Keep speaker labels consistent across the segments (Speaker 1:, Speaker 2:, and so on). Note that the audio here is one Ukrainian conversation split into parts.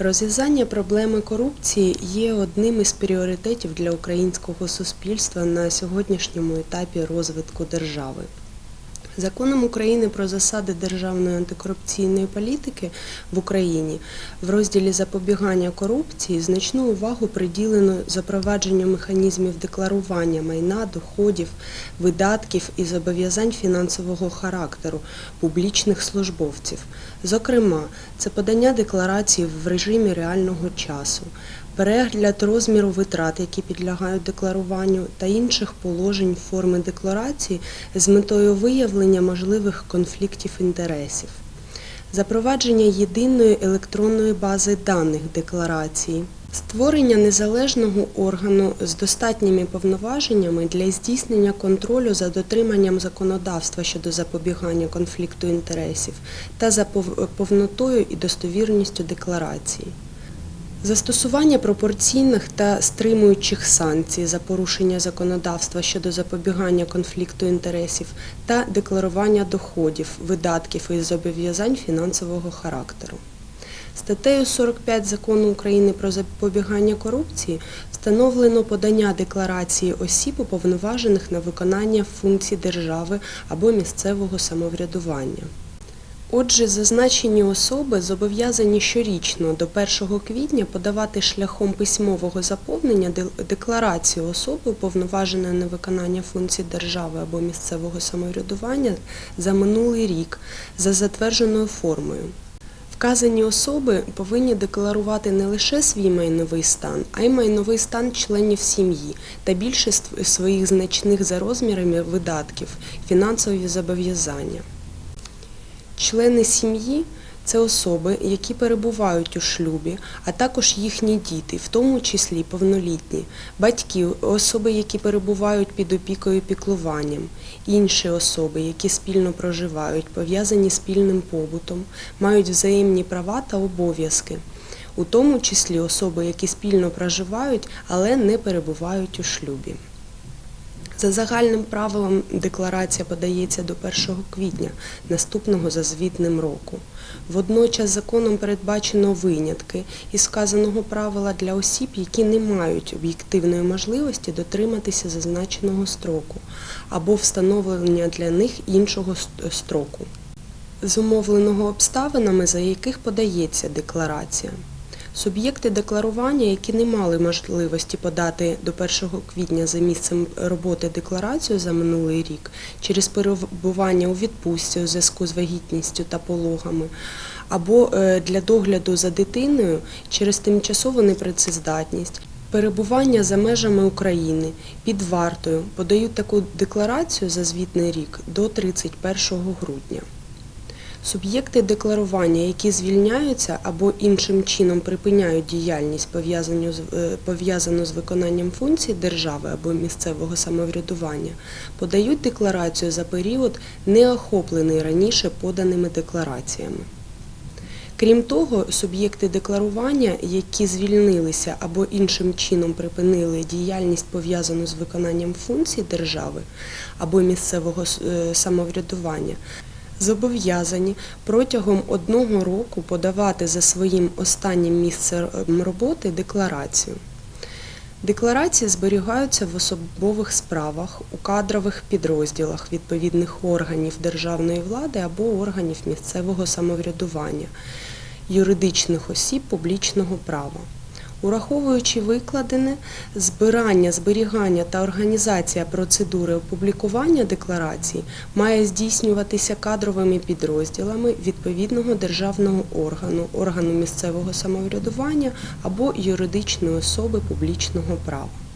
Speaker 1: Розв'язання проблеми корупції є одним із пріоритетів для українського суспільства на сьогоднішньому етапі розвитку держави. Законом України про засади державної антикорупційної політики в Україні в розділі запобігання корупції значну увагу приділено запровадженню механізмів декларування майна, доходів, видатків і зобов'язань фінансового характеру публічних службовців. Зокрема, це подання декларацій в режимі реального часу, перегляд розміру витрат, які підлягають декларуванню, та інших положень форми декларації з метою виявлення можливих конфліктів інтересів, запровадження єдиної електронної бази даних декларації. Створення незалежного органу з достатніми повноваженнями для здійснення контролю за дотриманням законодавства щодо запобігання конфлікту інтересів та за повнотою і достовірністю декларації. Застосування пропорційних та стримуючих санкцій за порушення законодавства щодо запобігання конфлікту інтересів та декларування доходів, видатків і зобов'язань фінансового характеру. Статтею 45 Закону України про запобігання корупції встановлено подання декларації осіб, уповноважених на виконання функцій держави або місцевого самоврядування. Отже, зазначені особи зобов'язані щорічно до 1 квітня подавати шляхом письмового заповнення декларацію особи, уповноваженої на виконання функцій держави або місцевого самоврядування за минулий рік за затвердженою формою. Вказані особи повинні декларувати не лише свій майновий стан, а й майновий стан членів сім'ї та більшість своїх значних за розмірами видатків, фінансові зобов'язання. Члени сім'ї це особи, які перебувають у шлюбі, а також їхні діти, в тому числі повнолітні, батьки, особи, які перебувають під опікою піклуванням, інші особи, які спільно проживають, пов'язані спільним побутом, мають взаємні права та обов'язки, у тому числі особи, які спільно проживають, але не перебувають у шлюбі. За загальним правилом декларація подається до 1 квітня наступного за звітним року. Водночас законом передбачено винятки із вказаного правила для осіб, які не мають об'єктивної можливості дотриматися зазначеного строку або встановлення для них іншого ст- строку, зумовленого обставинами, за яких подається декларація. Суб'єкти декларування, які не мали можливості подати до 1 квітня за місцем роботи декларацію за минулий рік через перебування у відпустці у зв'язку з вагітністю та пологами, або е, для догляду за дитиною через тимчасову непрацездатність, перебування за межами України під вартою, подають таку декларацію за звітний рік до 31 грудня. Суб'єкти декларування, які звільняються або іншим чином припиняють діяльність, пов'язану з, е, пов'язану з виконанням функцій держави або місцевого самоврядування, подають декларацію за період, не охоплений раніше поданими деклараціями. Крім того, суб'єкти декларування, які звільнилися або іншим чином припинили діяльність пов'язану з виконанням функцій держави або місцевого е, самоврядування, зобов'язані протягом одного року подавати за своїм останнім місцем роботи декларацію. Декларації зберігаються в особових справах у кадрових підрозділах відповідних органів державної влади або органів місцевого самоврядування, юридичних осіб публічного права. Ураховуючи викладене, збирання, зберігання та організація процедури опублікування декларацій має здійснюватися кадровими підрозділами відповідного державного органу, органу місцевого самоврядування або юридичної особи публічного права.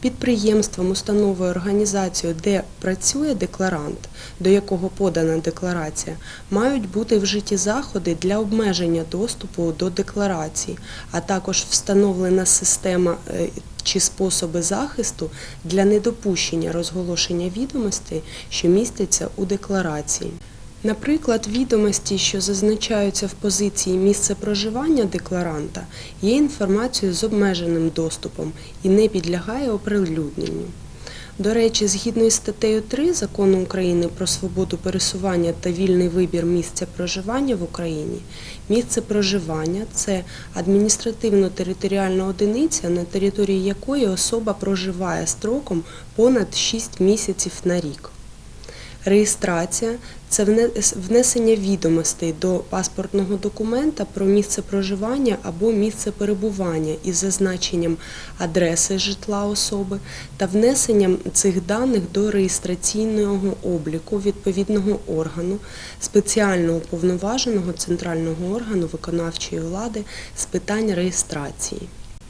Speaker 1: Підприємством, установою, організацією, де працює декларант, до якого подана декларація, мають бути вжиті заходи для обмеження доступу до декларацій, а також встановлена система е, чи способи захисту для недопущення розголошення відомостей, що містяться у декларації. Наприклад, відомості, що зазначаються в позиції місце проживання декларанта, є інформацією з обмеженим доступом і не підлягає оприлюдненню. До речі, згідно із статтею 3 Закону України про свободу пересування та вільний вибір місця проживання в Україні, місце проживання це адміністративно-територіальна одиниця, на території якої особа проживає строком понад 6 місяців на рік. Реєстрація це внесення відомостей до паспортного документа про місце проживання або місце перебування із зазначенням адреси житла особи та внесенням цих даних до реєстраційного обліку відповідного органу, спеціально уповноваженого центрального органу виконавчої влади з питань реєстрації.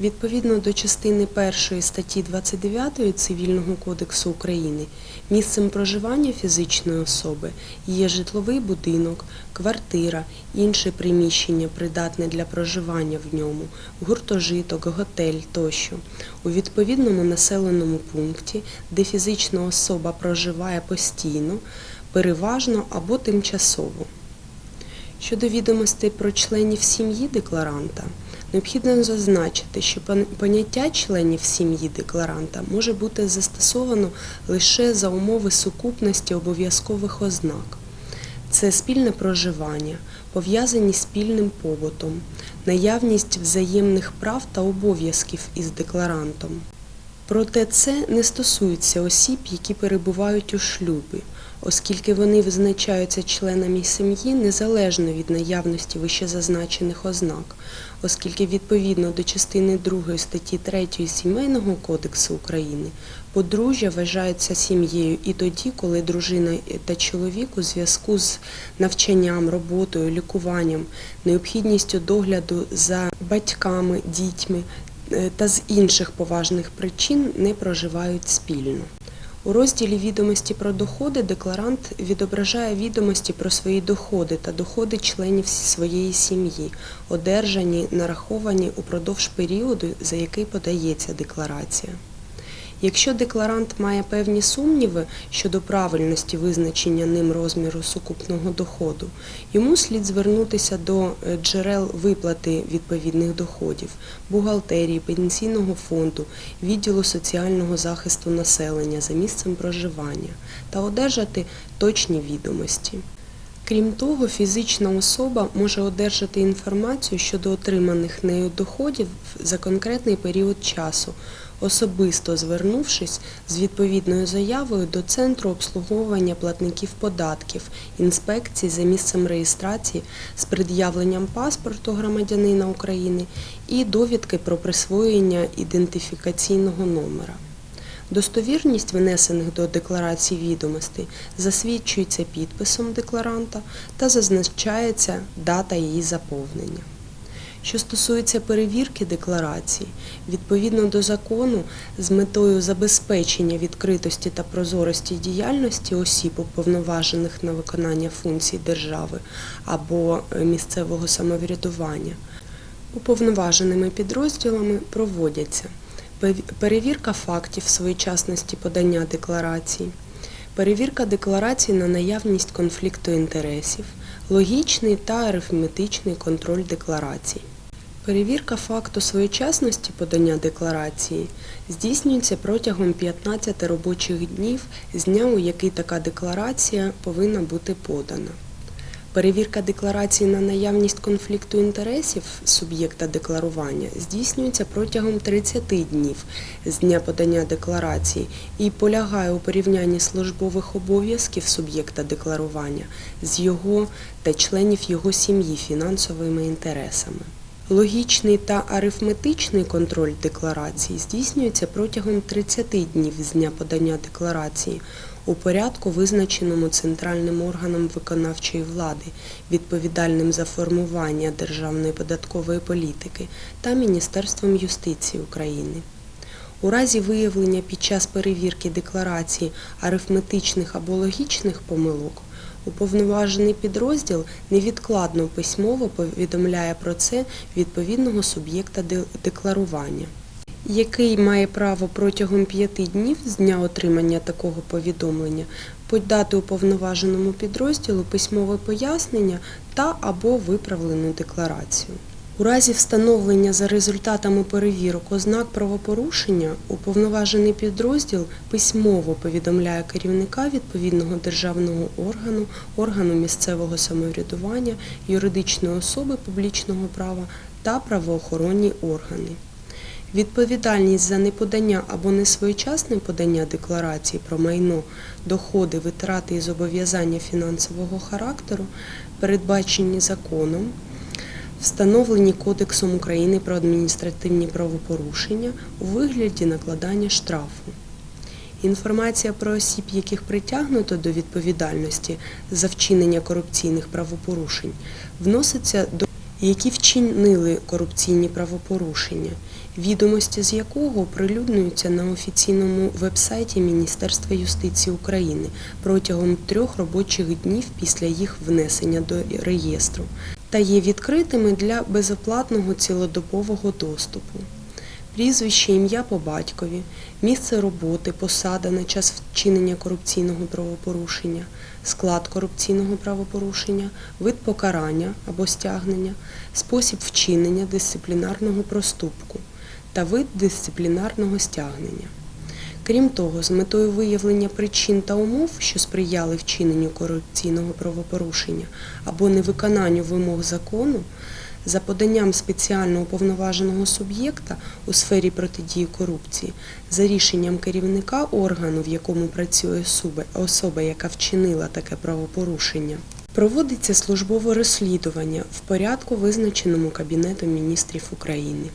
Speaker 1: Відповідно до частини 1 статті 29 Цивільного кодексу України, місцем проживання фізичної особи є житловий будинок, квартира, інше приміщення, придатне для проживання в ньому, гуртожиток, готель тощо, у відповідному населеному пункті, де фізична особа проживає постійно, переважно або тимчасово. Щодо відомостей про членів сім'ї декларанта, необхідно зазначити, що поняття членів сім'ї декларанта може бути застосовано лише за умови сукупності обов'язкових ознак. Це спільне проживання, пов'язані спільним побутом, наявність взаємних прав та обов'язків із декларантом. Проте це не стосується осіб, які перебувають у шлюбі, оскільки вони визначаються членами сім'ї незалежно від наявності вищезазначених ознак, оскільки відповідно до частини 2 статті 3 Сімейного кодексу України подружжя вважаються сім'єю і тоді, коли дружина та чоловік у зв'язку з навчанням, роботою, лікуванням, необхідністю догляду за батьками, дітьми е, та з інших поважних причин не проживають спільно. У розділі відомості про доходи декларант відображає відомості про свої доходи та доходи членів своєї сім'ї, одержані, нараховані упродовж періоду, за який подається декларація. Якщо декларант має певні сумніви щодо правильності визначення ним розміру сукупного доходу, йому слід звернутися до е, джерел виплати відповідних доходів, бухгалтерії, пенсійного фонду, відділу соціального захисту населення за місцем проживання та одержати точні відомості. Крім того, фізична особа може одержати інформацію щодо отриманих нею доходів за конкретний період часу, особисто звернувшись з відповідною заявою до Центру обслуговування платників податків, інспекцій за місцем реєстрації з пред'явленням паспорту громадянина України і довідки про присвоєння ідентифікаційного номера. Достовірність внесених до декларації відомостей засвідчується підписом декларанта та зазначається дата її заповнення. Що стосується перевірки декларації, відповідно до закону, з метою забезпечення відкритості та прозорості діяльності осіб, уповноважених на виконання функцій держави або е, місцевого самоврядування, уповноваженими підрозділами проводяться перевірка фактів своєчасності подання декларацій, перевірка декларацій на наявність конфлікту інтересів, логічний та арифметичний контроль декларацій. Перевірка факту своєчасності подання декларації здійснюється протягом 15 робочих днів з дня, у який така декларація повинна бути подана. Перевірка декларації на наявність конфлікту інтересів суб'єкта декларування здійснюється протягом 30 днів з дня подання декларації і полягає у порівнянні службових обов'язків суб'єкта декларування з його та членів його сім'ї фінансовими інтересами. Логічний та арифметичний контроль декларації здійснюється протягом 30 днів з дня подання декларації у порядку, визначеному центральним органом виконавчої влади, відповідальним за формування державної податкової політики та Міністерством юстиції України. У разі виявлення під час перевірки декларації арифметичних або логічних помилок, уповноважений підрозділ невідкладно письмово повідомляє про це відповідного суб'єкта декларування який має право протягом п'яти днів з дня отримання такого повідомлення подати уповноваженому підрозділу письмове пояснення та або виправлену декларацію. У разі встановлення за результатами перевірок ознак правопорушення уповноважений підрозділ письмово повідомляє керівника відповідного державного органу, органу місцевого самоврядування, юридичної особи публічного права та правоохоронні органи. Відповідальність за неподання або несвоєчасне подання декларації про майно, доходи, витрати і зобов'язання фінансового характеру передбачені законом, встановлені Кодексом України про адміністративні правопорушення у вигляді накладання штрафу. Інформація про осіб, яких притягнуто до відповідальності за вчинення корупційних правопорушень, вноситься до які вчинили корупційні правопорушення, відомості з якого оприлюднюються на офіційному вебсайті Міністерства юстиції України протягом трьох робочих днів після їх внесення до реєстру та є відкритими для безоплатного цілодобового доступу. Прізвище, ім'я по батькові, місце роботи, посада на час вчинення корупційного правопорушення, склад корупційного правопорушення, вид покарання або стягнення, спосіб вчинення дисциплінарного проступку та вид дисциплінарного стягнення. Крім того, з метою виявлення причин та умов, що сприяли вчиненню корупційного правопорушення або невиконанню вимог закону, за поданням спеціально уповноваженого суб'єкта у сфері протидії корупції, за рішенням керівника органу, в якому працює особа, яка вчинила таке правопорушення, проводиться службове розслідування в порядку, визначеному Кабінетом міністрів України.